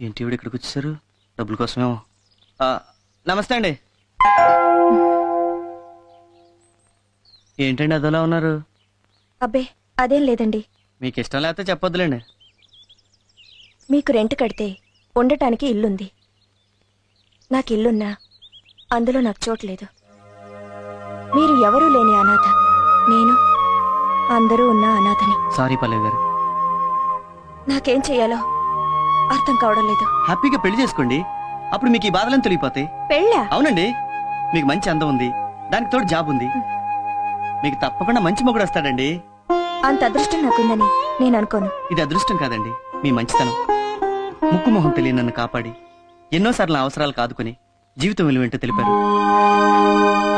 ఏంటి ఇవిడ ఇక్కడికి వచ్చేసారు డబ్బుల కోసమేమో. ఆ, నమస్తే అండి. ఏంటండి అదోలా ఉన్నారు? అబ్బే అదేం లేదండి. మీకు ఇష్టం లేకపోతే చెప్పొద్దులేండి. మీకు రెంట్ కడితే ఉండటానికి ఇల్లుంది. నాకు ఇల్లున్నా అందులో నాకు చోట్లేదు మీరు ఎవరూ లేని అనాథ. నేను అందరూ ఉన్న అనాథని. సారీ పల్లవి గారు. నాకేం చెయ్యాలో అర్థం కావడం లేదు. హ్యాపీగా పెళ్ళి చేసుకోండి. అప్పుడు మీకు ఈ బాధలను తొలగిపోతాయి. పెళ్ళా? అవునండి. మీకు మంచి అందం ఉంది. దానికి తోడు జాబ్ ఉంది. మీకు తప్పకుండా మంచి మొగుడు వస్తాడండి. అంత అదృష్టం నాకుందని నేను అనుకోను. ఇది అదృష్టం కాదండి. మీ మంచితనం. ముక్కు మొహం తెలియని నన్ను కాపాడి. ఎన్నోసార్లు నా అవసరాలు కాదుకొని జీవితం విలువేంటో తెలిపారు.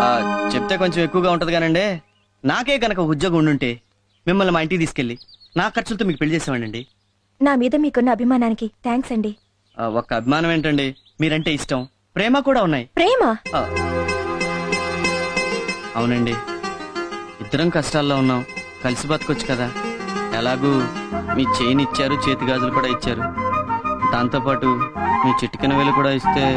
ఆ, చెప్తే కొంచెం ఎక్కువగా ఉంటది కానండి. నాకే గనక ఉద్యోగం ఉండుంటే మిమ్మల్ని మా ఇంటికి తీసుకెళ్ళి నా ఖర్చులతో మీకు పెళ్ళి చేసేవాడండి నా మీద మీకున్న అభిమానానికి థ్యాంక్స్ అండి. ఆ, ఒక్క అభిమానం ఏంటండి? మీరంటే ఇష్టం. ప్రేమ కూడా ఉన్నాయి. ప్రేమ? ఆ. అవునండి. ఇద్దరం కష్టాల్లో ఉన్నాం. కలిసి బతకొచ్చు కదా. ఎలాగూ మీ చేయిని ఇచ్చారు చేతి గాజులు కూడా ఇచ్చారు. దాంతోపాటు మీ చిటికెన వేలు కూడా ఇస్తే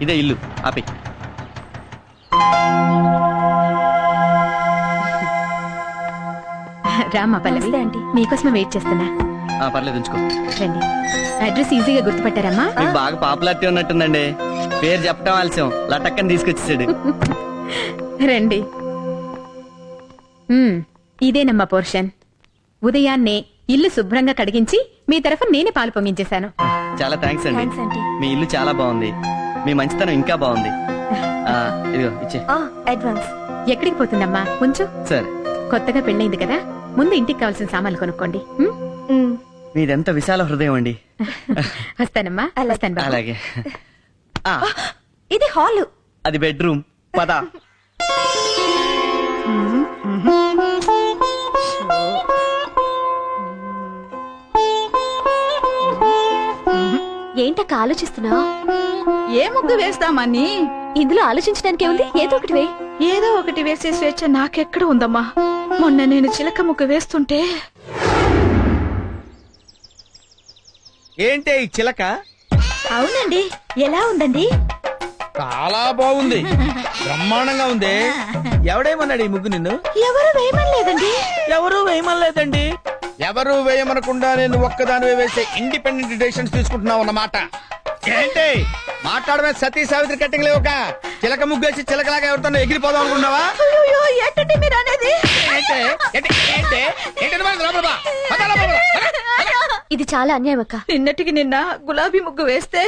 ఇదే ఇల్లు. ఆపి. రామ్మా పల్లవి ఆంటీ. మీకోసమే వెయిట్ చేస్తున్నా. ఆ, పర్లేదు ఉంచుకో. రండి. అడ్రస్ ఈజీగా గుర్తుపట్టారమ్మా? మీకు బాగా పాపులారిటీ ఉన్నట్టుందండి. పేరు చెప్పడం ఆలస్యం. లటక్కని తీసుకొచ్చేసాడు. రండి. ఇదేనమ్మా పోర్షన్. ఉదయాన్నే ఇల్లు శుభ్రంగా కడిగించి మీ తరఫున నేనే పాలు పొంగించేశాను. చాలా థ్యాంక్స్ అండి. థ్యాంక్స్ మీ ఇల్లు చాలా బాగుంది. మీ మంచితనం ఇంకా బాగుంది. ఆ, ఇదిగో ఇచ్చే. ఆ అడ్వాన్స్ ఎక్కడికి పోతుందమ్మా? కొంచెం సరే. కొత్తగా పెళ్ళైంది కదా? ముందు ఇంటికి కావాల్సిన సామాన్లు కొనుక్కోండి. ఉమ్, మీదెంత విశాల హృదయం అండి. వస్తానమ్మా. వస్తాను బాబు. అలాగే. ఆ, ఇది హాలు. అది బెడ్రూమ్. పద. ఆలోచిస్తున్నావు? ఏ ముగ్గు వేస్తామని ఇందులో ఆలోచించడానికి ఏముంది? ఏదో ఒకటి వేయి. ఏదో ఒకటి వేసే స్వేచ్ఛ నాకెక్కడ ఉందమ్మా? మొన్న నేను చిలక ముగ్గు వేస్తుంటే ఏంటే ఈ చిలక? అవునండి. ఎలా ఉందండి? చాలా బాగుంది. బ్రహ్మాండంగా ఉంది. ఎవడేమన్నాడు ఈ ముగ్గు నిన్ను? ఎవరు వేయమనలేదండి. ఎవరు వేయమనలేదండి? ఎవరు వేయమనకుండా నేను ఒక్కదాని వేసే ఇండిపెండెంట్ డిసిషన్స్ తీసుకుంటున్నావు అన్నమాట. ఏంటి? మాట్లాడమే సతీ సావిత్రి కట్టింగ్ లేవుక చిలక ముగ్గేసి చిలకలాగా ఎవరితో ఎగిరిపోదాం అనుకున్నావా అయ్యో ఏంటండి మీరు అనేది? ఏంటి? ఏంటి? ఏంటి? ఏంటి మరి లోపల బా. పద లోపల బా. పద. ఇది చాలా అన్యాయం అక్క. నిన్నటికి నిన్న గులాబీ ముగ్గు వేస్తే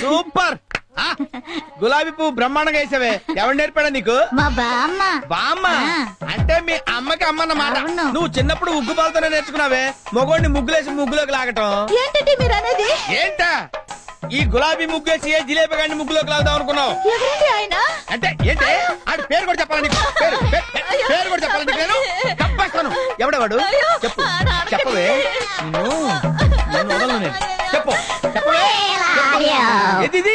సూపర్. గులాబీ పువ్వు బ్రహ్మాండంగా వేసావే. ఎవరు నేర్పాడా నీకు? మా బామ్మ బామ్మ అంటే మీ అమ్మకి అమ్మన్నమాట నువ్వు చిన్నప్పుడు ఉగ్గు పాలతోనే నేర్చుకున్నావే. మగోడిని ముగ్గులేసి ముగ్గులోకి లాగటం. మీరు అనేది ఏంటా? ఈ గులాబీ ముగ్గేసి ఏ జిలేబీ గాడిని ముగ్గులోకి లాగుదాం అనుకున్నావు? ఎవరండి ఆయన? అంటే ఏంటి? ఆడి పేరు కూడా చెప్పాలని నీకు? పేరు పేరు కూడా చెప్పాలని నీకు నేను? తప్పేస్తాను ఎవడవాడు? చెప్పు. చెప్పవే. నిన్ను నిన్ను వదలను నేను. చెప్పు. చెప్పవే. చెప్పు. ఏది ఇది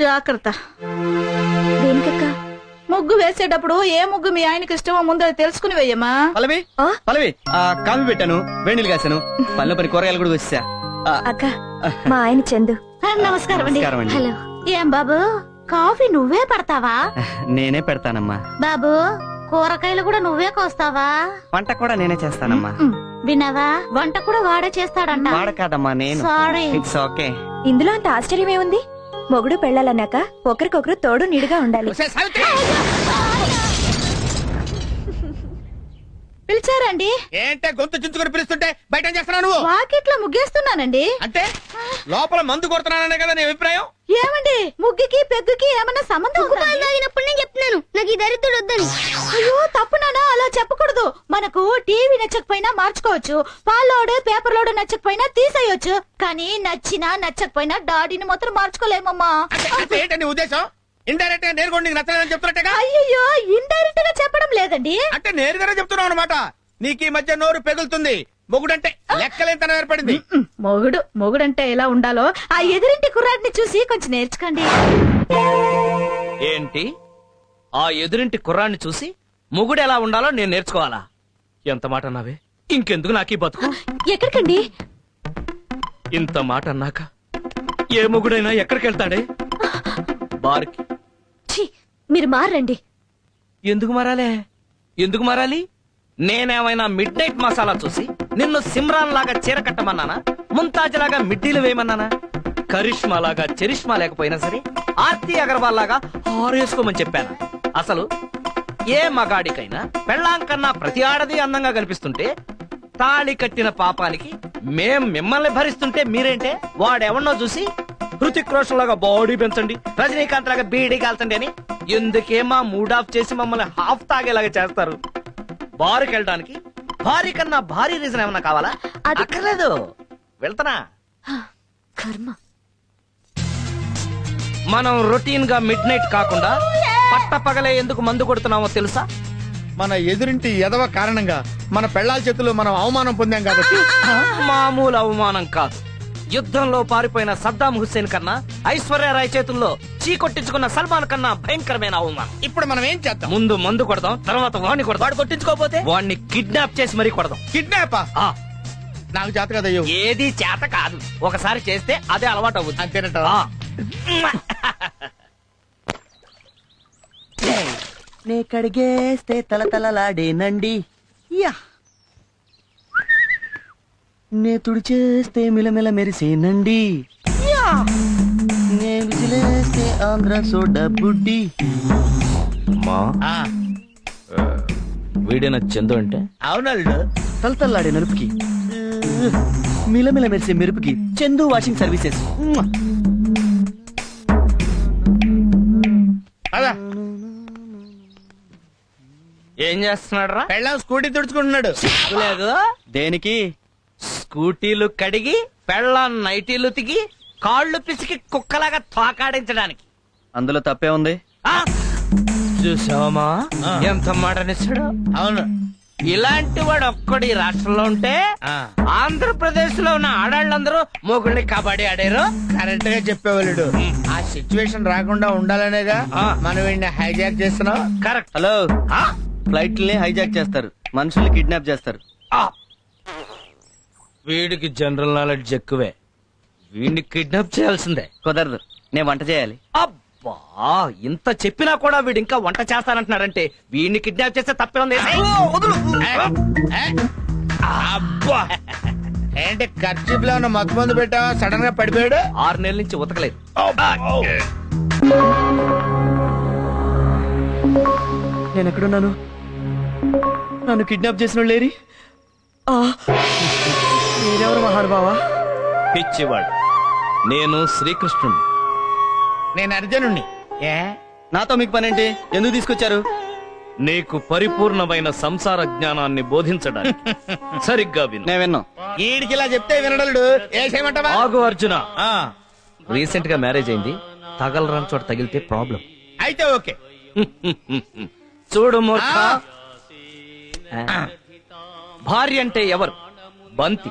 జాగ్రత్త. దేనికక్క? ముగ్గు వేసేటప్పుడు ఏ ముగ్గు మీ ఆయనకి ఇష్టమో ముందు తెలుసుకుని వెయ్యమ్మా. పల్లవి ఆ? పల్లవి ఆ, కాఫీ పెట్టాను వేణీలు కాశాను పళ్ళ పని కూరగాయలు కూడా వచ్చా అక్క మా ఆయన చందు. ఆ, నమస్కారం అండి. నమస్కారం అండి. హలో. ఏం బాబు కాఫీ నువ్వే పడతావా? నేనే పెడతానమ్మా. బాబు కూరగాయలు కూడా నువ్వే కోస్తావా? వంట కూడా నేనే చేస్తానమ్మా. విన్నావా? వంట కూడా వాడే చేస్తాడంట. వాడ కాదమ్మా నేను. సారీ ఇట్స్ ఓకే ఇందులో అంత ఆశ్చర్యం ఏముంది మొగుడు పెళ్ళాలన్నాక ఒకరికొకరు తోడు నిడుగా ఉండాలి. పిలిచారండి. ఏంటే గొంతు చించుకొని పిలుస్తుంటే బయట ఏం చేస్తున్నావు నువ్వు? వాకిట్లో ముగ్గేస్తున్నానండి. అంటే లోపల మందు కొడుతున్నాననే కదా నీ అభిప్రాయం? ఏమండి? ముగ్గుకి పెగ్గుకి ఏమన్నా సంబంధం ఉందా? నేను చెప్తున్నాను. నాకు ఈ దరిద్రుడు వద్దని. అయ్యో తప్పు నాన్న అలా చెప్పకూడదు. మనకు టీవీ నచ్చకపోయినా మార్చుకోవచ్చు. పాలోడు పేపర్ లోడు నచ్చకపోయినా తీసేయొచ్చు. కానీ నచ్చినా నచ్చకపోయినా డాడీని మాత్రం మార్చుకోలేమమ్మా. అంటే అంటే ఏంటి నీ ఉద్దేశం? ఇండైరెక్ట్గా కూడా నీకు నచ్చలేదని చెప్తున్నట్టుగా? అయ్యయ్యో ఇండైరెక్ట్గా చెప్పడం లేదండి. అంటే నేరుగానే చెప్తున్నావు అనమాట నీకు ఈ మధ్య నోరు పెగులుతుంది. మొగుడంటే లెక్కలేంతనం ఏర్పడింది. మొగుడు మొగుడంటే ఎలా ఉండాలో ఆ ఎదురింటి కుర్రాడిని చూసి కొంచెం నేర్చుకోండి. ఏంటి? ఆ ఎదురింటి కుర్రాన్ని చూసి మొగుడు ఎలా ఉండాలో నేను నేర్చుకోవాలా? ఎంత మాట అన్నావే? ఇంకెందుకు నాకు ఈ బతుకు? ఎక్కడికండి? ఇంత మాట అన్నాక ఏ మొగుడైనా ఎక్కడికి వెళ్తాడే బార్కి. మీరు మారండి. ఎందుకు మారాలే? ఎందుకు మారాలి? నేనేమైనా మిడ్ నైట్ మసాలా చూసి నిన్ను సిమ్రాన్ లాగా చీర కట్టమన్నానా? ముంతాజ్ లాగా మిడ్డీలు వేయమన్నానా? కరిష్మా లాగా చరిష్మా లేకపోయినా సరే ఆర్తి అగర్వాల్ లాగా హారేసుకోమని చెప్పాను? అసలు ఏ మగాడికైనా పెళ్ళాం కన్నా ప్రతి ఆడది అందంగా కనిపిస్తుంటే తాళి కట్టిన పాపానికి మేం మిమ్మల్ని భరిస్తుంటే మీరేంటే? వాడెవన్నో చూసి హృతిక్ రోషన్ లాగా బాడీ పెంచండి రజనీకాంత్ లాగా బీడీ కాల్చండి అని ఎందుకే మా మూడ్ ఆఫ్ చేసి మమ్మల్ని హాఫ్ తాగేలాగా చేస్తారు? బారుకి వెళ్ళడానికి భారీ కన్నా భారీ రీజన్ ఏమన్నా కావాలా? అది- అక్కర్లేదు. వెళ్తానా? కర్మ. మనం రొటీన్గా మిడ్ నైట్ కాకుండా పట్ట పగలే ఎందుకు మందు కొడుతున్నామో తెలుసా? మన ఎదురింటి ఎదవ కారణంగా మన పెళ్ళాల చేతుల్లో మనం అవమానం పొందాం కాబట్టి. మామూలు అవమానం కాదు. యుద్ధంలో పారిపోయిన సద్దాం హుస్సేన్ కన్నా ఐశ్వర్యరాయ్ చేతుల్లో చీకొట్టించుకున్న సల్మాన్ కన్నా భయంకరమైన అవమానం. ఇప్పుడు మనం ఏం చేద్దాం? ముందు మందు కొడదాం తర్వాత వాడిని కొడదాం. వాడు కొట్టించుకోపోతే వాడిని కిడ్నాప్ చేసి మరీ కొడదాం. కిడ్నాపా? ఆ. నాకు చేత కదయ్యో ఏది చేత కాదు. ఒకసారి చేస్తే అదే అలవాటు అవుతుంది అంతేనట ఆ. నే కడిగేస్తే తల తలలాడేనండి. యా. నే తుడిచేస్తే మిలమిల మెరిసేనండి. యా! నే విసిలేస్తే ఆంధ్ర సోడా బుడ్డి. మా? ఆ, వీడిన చందు అంటే? అవునల్లుడు తలతల్లాడే నలుపుకి. మిలమిల మెరిసే మెరుపుకి చందు వాషింగ్ సర్వీసెస్. ఏం చేస్తున్నాడు రా స్కూటీ తుడుచుకుంటున్నాడు. లేదు. దేనికి? స్కూటీలు కడిగి పెళ్ళ నైటీలు తిగి కాళ్ళు పిసికి కుక్కలాగా తోకాడించడానికి. అందులో తప్పే ఉంది. ఆ! చూసావమ్మా? ఎంత మాట అవును. ఇలాంటి వాడు ఒక్కడి రాష్ట్రంలో ఉంటే ఆంధ్రప్రదేశ్లో ఉన్న ఆడాళ్ళందరూ మొగుళ్ళని కబడ్డీ ఆడారు. కరెక్ట్గా చెప్పేవాళ్ళు ఆ సిచ్యువేషన్ రాకుండా ఉండాలనేగా. మనం వీడిని హైజాక్ చేస్తున్నాం. కరెక్ట్. హలో. ఫ్లైట్లని హైజాక్ చేస్తారు. మనుషుల్ని కిడ్నాప్ చేస్తారు. వీడికి జనరల్ నాలెడ్జ్ ఎక్కువే. వీడిని కిడ్నాప్ చేయాల్సిందే. కుదరదు. నేను వంట చేయాలి. అబ్బా ఇంత చెప్పినా కూడా వీడు ఇంకా వంట చేస్తానంటున్నాడంటే వీడిని కిడ్నాప్ చేస్తే తప్పే? అబ్బా. ఏంటి ఖర్చు లో మత్తు మందు పెట్టావా? సడన్గా పడిపోయాడు? ఆరు నెలల నుంచి ఉతకలేదు. నేను ఎక్కడున్నాను నన్ను కిడ్నాప్ చేసిన వాళ్ళు లేరి? ఆ! మీరెవరు మహానుభావా? పిచ్చివాడు. నేను శ్రీకృష్ణుడు నేను అర్జునుణ్ణి. ఏ? నాతో మీకు పనేంటి? ఎందుకు తీసుకొచ్చారు? నీకు పరిపూర్ణమైన సంసార జ్ఞానాన్ని బోధించడానికి. సరిగ్గా విను. నేను విన్నాం. ఈడికి ఇలా చెప్తే వినడలుడు. ఏ చేయమంటావా? ఆగు అర్జున. ఆ, రీసెంట్గా మ్యారేజ్ అయింది. తగలరాని చోట తగిలితే ప్రాబ్లం. అయితే ఓకే. చూడు మూర్ఖ. ఆ. భార్య అంటే ఎవరు? బంతి.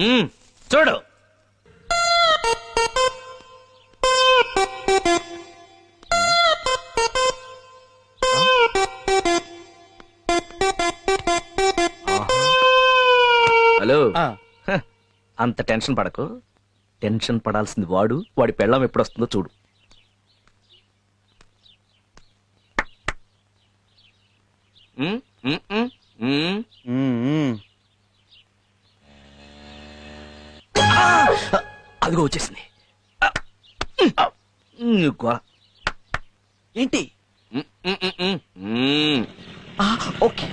చూడు. హలో. అంత టెన్షన్ పడకు. టెన్షన్ పడాల్సింది వాడు. వాడి పెళ్ళం ఎప్పుడు వస్తుందో చూడు మ్మ్, మ్మ్, మ్మ్, మ్మ్. ఉమ్, ఉమ్. అదిగో వచ్చేసింది. ఏంటి? ఓకే.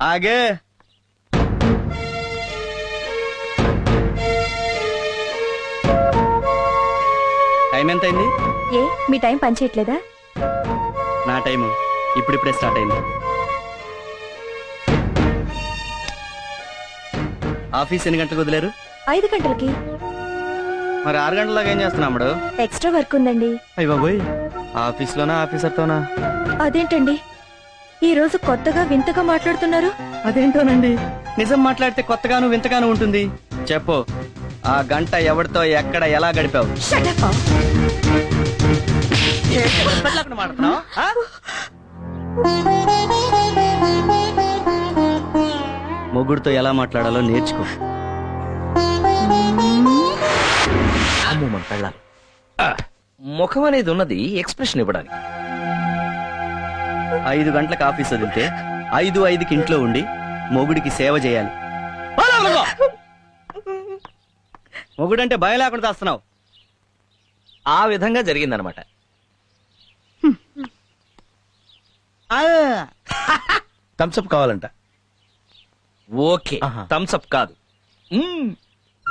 ఆగే. టైం ఎంత అయింది ఏ మీ టైం పనిచేయట్లేదా? నా టైము. ఇప్పుడిప్పుడే స్టార్ట్ అయింది. ఆఫీస్ ఎన్ని గంటలకు వదిలేరు? ఐదు గంటలకి. మరి ఆరు గంటలకు ఏం చేస్తున్నా అమ్మడు? ఎక్స్ట్రా వర్క్ ఉందండి. అయ్య బాబోయ్. ఆఫీస్లోనా ఆఫీసర్తోనా? అదేంటండి? ఈ రోజు కొత్తగా వింతగా మాట్లాడుతున్నారు? అదేంటోనండి? నిజం మాట్లాడితే కొత్తగాను వింతగాను ఉంటుంది. చెప్పు ఆ గంట ఎవరితో ఎక్కడ ఎలా గడిపావు. మొగుడుతో ఎలా మాట్లాడాలో నేర్చుకో. అమ్మో మన పెళ్ళాలి. ఆ, ముఖం అనేది ఉన్నది ఎక్స్ప్రెషన్ ఇవ్వడానికి. ఐదు గంటలకు ఆఫీస్ వదిలితే ఐదు ఐదుకి ఇంట్లో ఉండి మొగుడికి సేవ చేయాలి. మొగుడంటే భయం లేకుండా వస్తున్నావు ఆ విధంగా జరిగిందనమాట. థమ్స్అప్ కావాలంట ఓకే. థమ్స్అప్ కాదు మ్మ్.